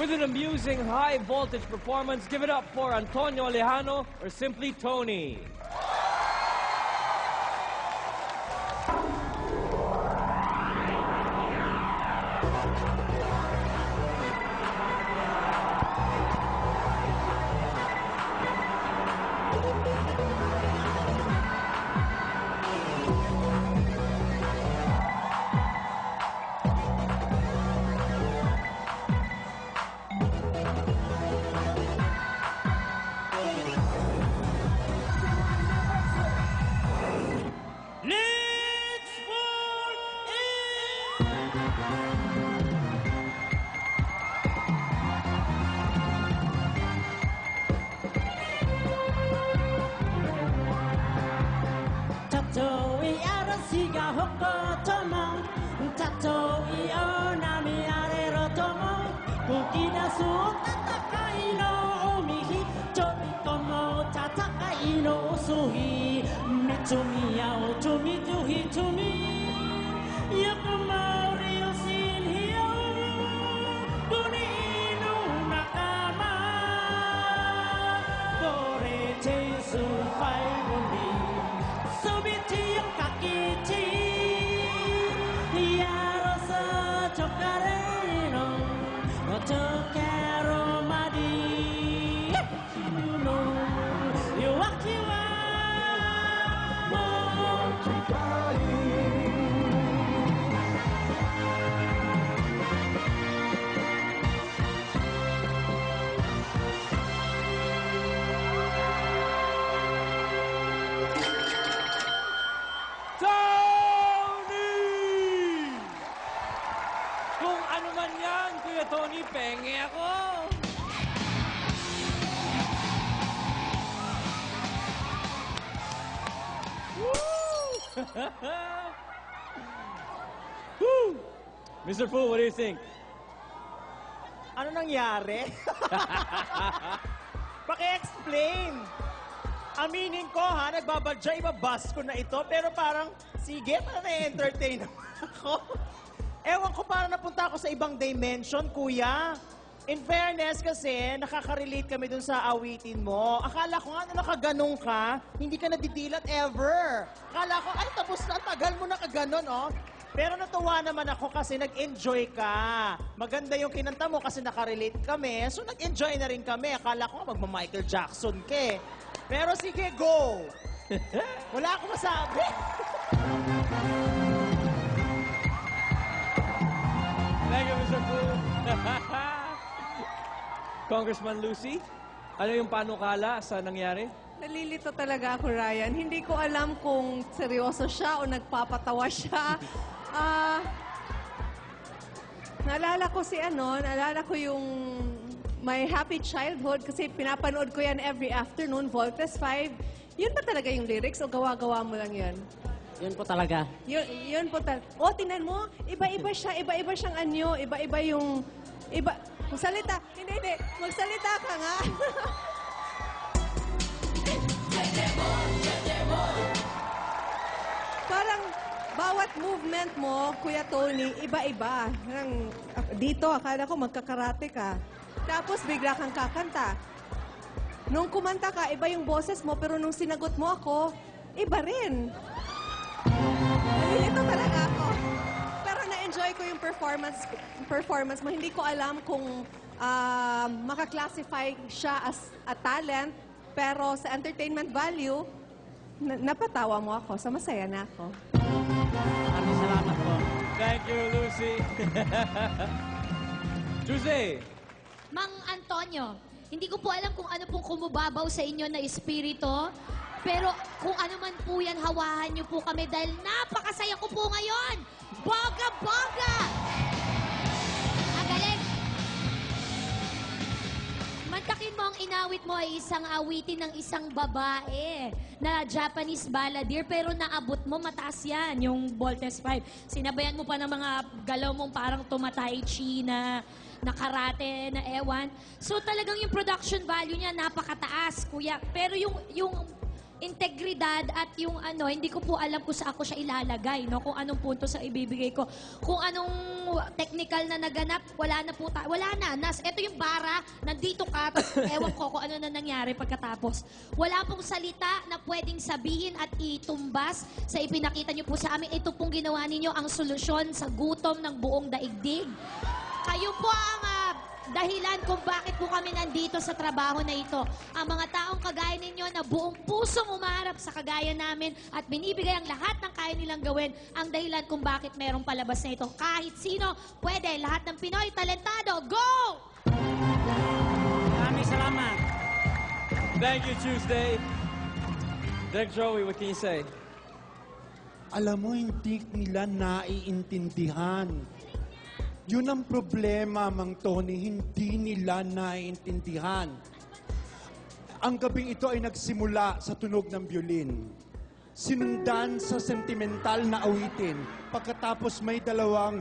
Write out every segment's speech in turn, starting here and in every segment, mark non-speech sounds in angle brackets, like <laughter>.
With an amusing high voltage performance, give it up for Antonio Alejano or simply Tony. 私が誇るともたとえをなみあれろとも吹き出す戦いの海人々の戦いの水目と見合うとみずひとみ。ゆくま Penge ako! Woo! <laughs> Mr. Fu, what do you think? Ano nangyari? <laughs> Paki-explain. Aminin ko ha, nagbabadya, ibabas ko na ito, pero parang, sige, parang na-entertain <laughs> ako. Ewan ko, parang napunta ako sa ibang dimension, kuya. In fairness kasi, nakaka-relate kami dun sa awitin mo. Akala ko nga, na nakaganong ka, hindi ka nadidilat ever. Akala ko, ay, tapos na, tagal mo nakaganon, oh. Pero natuwa naman ako kasi nag-enjoy ka. Maganda yung kinanta mo kasi nakarelate kami. So nag-enjoy na rin kami. Akala ko magma-Michael Jackson ke. Pero sige, go! <laughs> Wala akong masabi. <laughs> Congressman Lucy, ano yung panukala sa nangyari? Nalilito talaga ako, Ryan. Hindi ko alam kung seryoso siya o nagpapatawa siya. <laughs> Ah, naalala ko si ano, naalala ko yung My Happy Childhood kasi pinapanood ko yan every afternoon, Voltes 5. Yun ba talaga yung lyrics o gawa-gawa mo lang yan? Yun po talaga. Yun, yun po tal. O, tinan mo, iba-iba siya, iba-iba siyang anyo, iba-iba yung... Iba, magsalita. Hindi, hindi. Magsalita ka nga. <laughs> Parang bawat movement mo, Kuya Tony, iba-iba. Parang, ak- dito, akala ko magkakarate ka. Tapos bigla kang kakanta. Nung kumanta ka, iba yung boses mo, pero nung sinagot mo ako, iba rin. Talaga ako. Pero na-enjoy ko yung performance performance mo. Hindi ko alam kung ah, makaklassify siya as a talent, pero sa entertainment value, na- napatawa mo ako. Sa masaya na ako. Maraming salamat po. Thank you, Lucy. <laughs> Jose, Mang Antonio, hindi ko po alam kung ano pong kumubabaw sa inyo na espiritu. Pero kung ano man po yan, hawahan niyo po kami dahil napakasaya ko po ngayon! Bongga-bongga! Ay isang awitin ng isang babae na Japanese balladeer pero naabot mo mataas yan, yung Voltes 5. Sinabayan mo pa ng mga galaw mong parang tumatay chi na na karate, na ewan. So talagang yung production value niya napakataas, kuya. Pero yung yung integridad at yung ano, hindi ko po alam kung saan ko siya ilalagay, no? Kung anong punto sa ibibigay ko. Kung anong technical na naganap, wala na po ta- wala na. Nas, ito yung bara, nandito ka, tapos <laughs> ewan ko kung ano na nangyari pagkatapos. Wala pong salita na pwedeng sabihin at itumbas sa ipinakita niyo po sa amin. Ito pong ginawa ninyo ang solusyon sa gutom ng buong daigdig. Kayo po ang dahilan kung bakit po kami nandito sa trabaho na ito. Ang mga taong kagaya ninyo na buong pusong umaharap sa kagaya namin at binibigay ang lahat ng kaya nilang gawin ang dahilan kung bakit merong palabas na ito. Kahit sino, pwede. Lahat ng Pinoy talentado. Go! Maraming salamat. Thank you, Tuesday. Direct Joey, what can you say? Alam mo, hindi nila naiintindihan. Yun ang problema, Mang Tony, hindi nila naiintindihan. Ang gabing ito ay nagsimula sa tunog ng violin. Sinundan sa sentimental na awitin. Pagkatapos may dalawang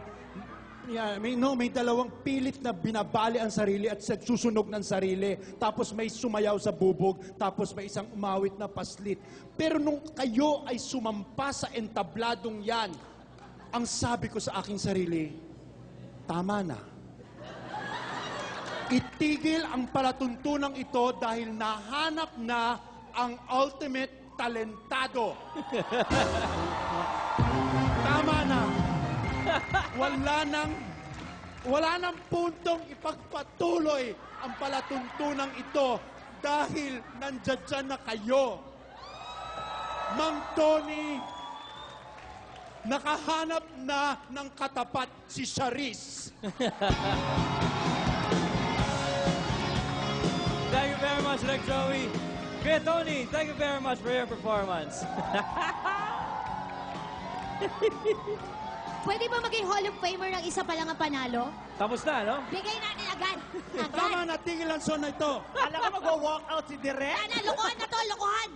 Yeah, may, no, may dalawang pilit na binabali ang sarili at susunog ng sarili. Tapos may sumayaw sa bubog. Tapos may isang umawit na paslit. Pero nung kayo ay sumampa sa entabladong yan, ang sabi ko sa aking sarili, tama na. Itigil ang palatuntunang ito dahil nahanap na ang ultimate talentado. Tama na. Wala nang wala nang puntong ipagpatuloy ang palatuntunang ito dahil nandiyan dyan na kayo. Mang Tony, nakahanap na ng katapat si Charis. <laughs> Thank you very much, Direct Joey. Kuya Tony, thank you very much for your performance. <laughs> Pwede ba maging Hall of Famer ng isa pa lang ang panalo? Tapos na, no? Bigay natin agad. Agad. <laughs> Tama na, tigil ang son na ito. Alam ko mag-walk out si Direk. Sana, lokohan na to, lokohan.